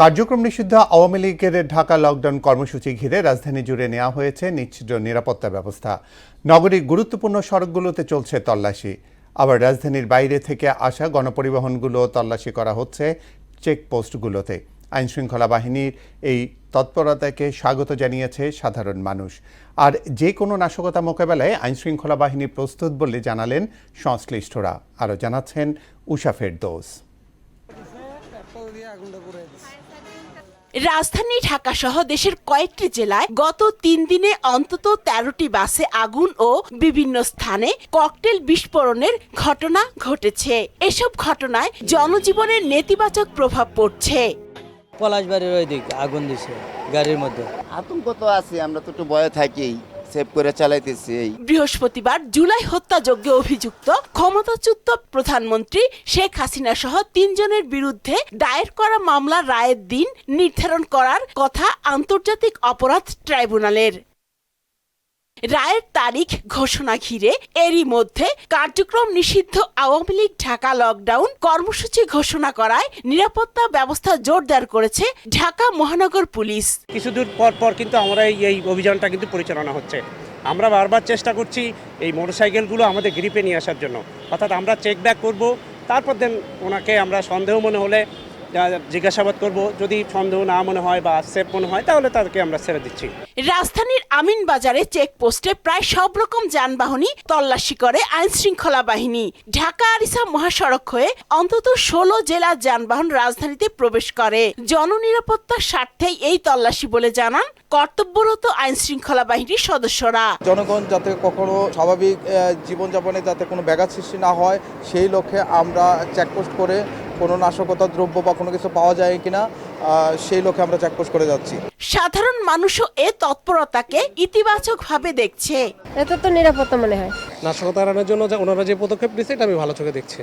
কার্যক্রম নিষিদ্ধ আওয়ামী লীগের ঢাকা লকডাউন কর্মসূচি ঘিরে রাজধানী জুড়ে নেওয়া হয়েছে নিশ্চিত নিরাপত্তা ব্যবস্থা। নগরীর গুরুত্বপূর্ণ সড়কগুলোতে চলছে তল্লাশি। আবার রাজধানীর বাইরে থেকে আসা গণপরিবহনগুলো তল্লাশি করা হচ্ছে চেকপোস্টগুলোতে। আইনশৃঙ্খলা বাহিনীর এই তৎপরতাকে স্বাগত জানিয়েছে সাধারণ মানুষ। আর যে কোনো নাশকতা মোকাবেলায় আইনশৃঙ্খলা বাহিনী প্রস্তুত বলে জানালেন সংশ্লিষ্টরা। আরও জানাচ্ছেন উষা ফেরদৌস। রাজধানী ঢাকা সহ দেশের কয়েকটি জেলায় গত তিন দিনে অন্তত তেরোটি বাসে আগুন ও বিভিন্ন স্থানে ককটেল বিস্ফোরণের ঘটনা ঘটেছে। এসব ঘটনায় জনজীবনের নেতিবাচক প্রভাব পড়ছে। পলাশবাড়ির ওই দিক আগুন দিছে গাড়ির মধ্যে। আতঙ্ক তো আছে আমরা তো একটু ভয়ে থাকি। সেভ করে চালাইতেছি বৃহস্পতিবার জুলাই হত্যাযজ্ঞে অভিযুক্ত ক্ষমতাচ্যুত প্রধানমন্ত্রী শেখ হাসিনা সহ তিনজনের বিরুদ্ধে দায়ের করা মামলা রায়ের দিন নির্ধারণ করার কথা আন্তর্জাতিক অপরাধ ট্রাইব্যুনালের। রায়ের তারিখ ঘোষণা ঘিরে এরই মধ্যে কার্যক্রম নিষিদ্ধ আওয়ামী লীগ ঢাকা লকডাউন কর্মসূচি ঘোষণা করায় নিরাপত্তা ব্যবস্থা জোরদার করেছে ঢাকা মহানগর পুলিশ। কিছুদূর পর পর কিন্তু আমরা এই অভিযানটা কিন্তু পরিচালনা হচ্ছে। আমরা বারবার চেষ্টা করছি এই মোটরসাইকেলগুলো আমাদের গ্রিপে নিয়ে আসার জন্য। অর্থাৎ আমরা চেক ব্যাক করব, তারপর দেন ওনাকে আমরা সন্দেহ মনে হলে জিজ্ঞাসাবাদ করব। যদি সন্দেহ না মনে হয় বা সেফ মনে হয় তাহলে তাদেরকে আমরা ছেড়ে দিচ্ছি। রাজধানীর আমিন বাজারে চেকপোস্টে প্রায় সব রকম যানবাহনই তল্লাশি করে আইন শৃঙ্খলা বাহিনী। ঢাকা আরিসা মহাসড়ক হয়ে অন্তত ষোলো জেলার যানবাহন রাজধানীতে প্রবেশ করে। জননিরাপত্তার স্বার্থেই এই তল্লাশি বলে জানান কর্তব্যরত আইন শৃঙ্খলা বাহিনীর সদস্যরা। জনগণ যাতে কখনো স্বাভাবিক জীবনযাপনে যাতে কোনো ব্যাঘাত সৃষ্টি না হয় সেই লক্ষ্যে আমরা চেকপোস্ট করে কোনো নাশকতা দ্রব্য বা কোনো কিছু পাওয়া যায় কিনা সেই লক্ষ্যে আমরা চেকপোস্ট করে যাচ্ছি। সাধারণ মানুষও এ তৎপরতাকে ইতিবাচকভাবে দেখছে। এতে তো নিরাপত্তা মনে হয়। নাশকতা এড়ানোর জন্য যে ওনারা যে পদক্ষেপ নিচ্ছে এটা আমি ভালো চোখে দেখছি।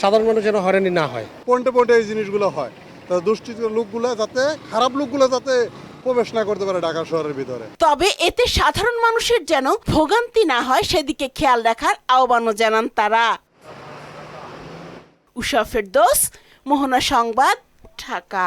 সাধারণ মানুষ যেন হয়রানি না হয়। পয়েন্টে পয়েন্টে এই জিনিসগুলো হয়। তা দুষ্কৃত লোকগুলো যাতে খারাপ লোকগুলো যাতে প্রবেশ না করতে পারে ঢাকা শহরের ভিতরে। তবে এতে সাধারণ মানুষের যেন ভোগান্তি না হয় সেদিকে খেয়াল রাখার আহ্বানও জানান তারা। উষা ফেরদোস মোহনা সংবাদ ঢাকা।